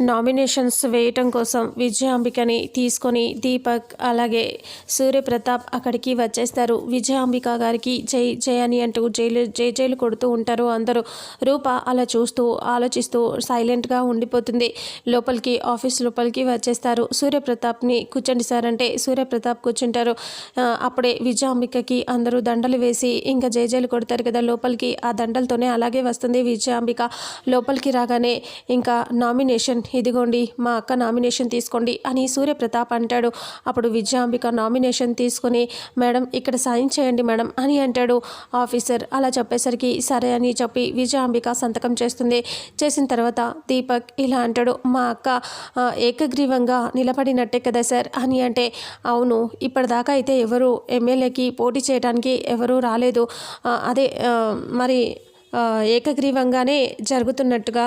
Nominations వేయటం కోసం విజయాంబికని తీసుకొని దీపక్ అలాగే సూర్యప్రతాప్ అక్కడికి వచ్చేస్తారు. విజయాంబిక గారికి జై జై అని అంటూ జైలు జై జైలు కొడుతూ ఉంటారు. అందరూ రూప అలా చూస్తూ ఆలోచిస్తూ సైలెంట్గా ఉండిపోతుంది. లోపలికి ఆఫీస్ లోపలికి వచ్చేస్తారు. సూర్యప్రతాప్ని కూర్చోండి సార్ అంటే సూర్యప్రతాప్ కూర్చుంటారు. అప్పుడే విజయాంబికకి అందరూ దండలు వేసి ఇంకా జై జైలు కొడతారు కదా లోపలికి ఆ దండలతోనే అలాగే వస్తుంది విజయాంబిక లోపలికి రాగానే ఇంకా నామినేషన్ ఇదిగోండి మా అక్క నామినేషన్ తీసుకోండి అని సూర్యప్రతాప్ అంటాడు. అప్పుడు విద్యాంబిక నామినేషన్ తీసుకొని మేడం ఇక్కడ సైన్ చేయండి మేడం అని అంటాడు. ఆఫీసర్ అలా చెప్పేసరికి సరే అని చెప్పి విజయాంబిక సంతకం చేస్తుంది. చేసిన తర్వాత దీపక్ ఇలా అంటాడు మా అక్క ఏకగ్రీవంగా నిలబడినట్టే కదా సార్ అని అంటే అవును ఇప్పటిదాకా అయితే ఎవరు ఎమ్మెల్యేకి పోటీ చేయడానికి ఎవరూ రాలేదు. అదే మరి ఏకగ్రీవంగానే జరుగుతున్నట్టుగా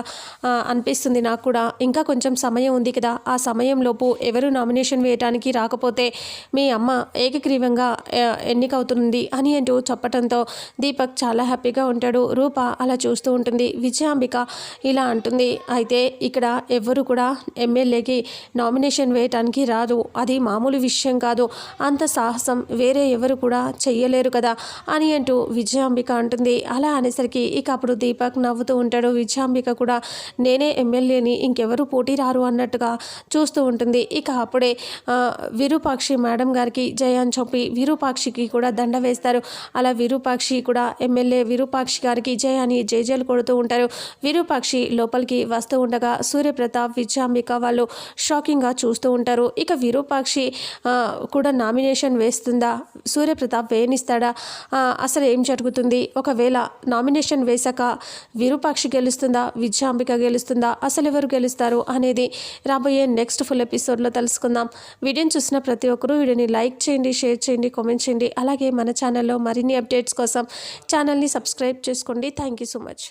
అనిపిస్తుంది నాకు కూడా. ఇంకా కొంచెం సమయం ఉంది కదా. ఆ సమయంలోపు ఎవరు నామినేషన్ వేయడానికి రాకపోతే మీ అమ్మ ఏకగ్రీవంగా ఎన్నికవుతుంది అని అంటూ చెప్పడంతో దీపక్ చాలా హ్యాపీగా ఉంటాడు. రూప అలా చూస్తూ ఉంటుంది. విజయాంబిక ఇలా అంటుంది. అయితే ఇక్కడ ఎవరు కూడా ఎమ్మెల్యేకి నామినేషన్ వేయటానికి రాదు. అది మామూలు విషయం కాదు. అంత సాహసం వేరే ఎవరు కూడా చెయ్యలేరు కదా అని అంటూ విజయాంబిక అంటుంది. అలా అనేసరికి ఇక అప్పుడు దీపక్ నవ్వుతూ ఉంటాడు. విజయాంబిక కూడా నేనే ఎమ్మెల్యేని ఇంకెవరు పోటీ రారు అన్నట్టుగా చూస్తూ ఉంటుంది. ఇక అప్పుడే విరూపాక్షి మేడం గారికి జయాన్ చంపి విరూపాక్షికి కూడా దండ వేస్తారు. అలా విరూపాక్షి కూడా ఎమ్మెల్యే విరూపాక్షి గారికి జయాని జేజేలు కొడుతూ ఉంటారు. విరూపాక్షి లోపలికి వస్తూ ఉండగా సూర్యప్రతాప్ విజయాంబిక వాళ్ళు షాకింగ్గా చూస్తూ ఉంటారు. ఇక విరూపాక్షి కూడా నామినేషన్ వేస్తుందా? సూర్యప్రతాప్ వేయనిస్తాడా? అసలు ఏం జరుగుతుంది? ఒకవేళ నామినేషన్ వేశాక విరూపాక్షి గెలుస్తుందా విజయాంబిక గెలుస్తుందా అసలు ఎవరు గెలుస్తారు అనేది రాబోయే నెక్స్ట్ ఫుల్ ఎపిసోడ్లో తెలుసుకుందాం. వీడియోని చూసిన ప్రతి ఒక్కరూ వీడియోని లైక్ చేయండి షేర్ చేయండి కామెంట్ చేయండి. అలాగే మన ఛానల్లో మరిన్ని అప్డేట్స్ కోసం ఛానల్ని సబ్స్క్రైబ్ చేసుకోండి. Thank you so much.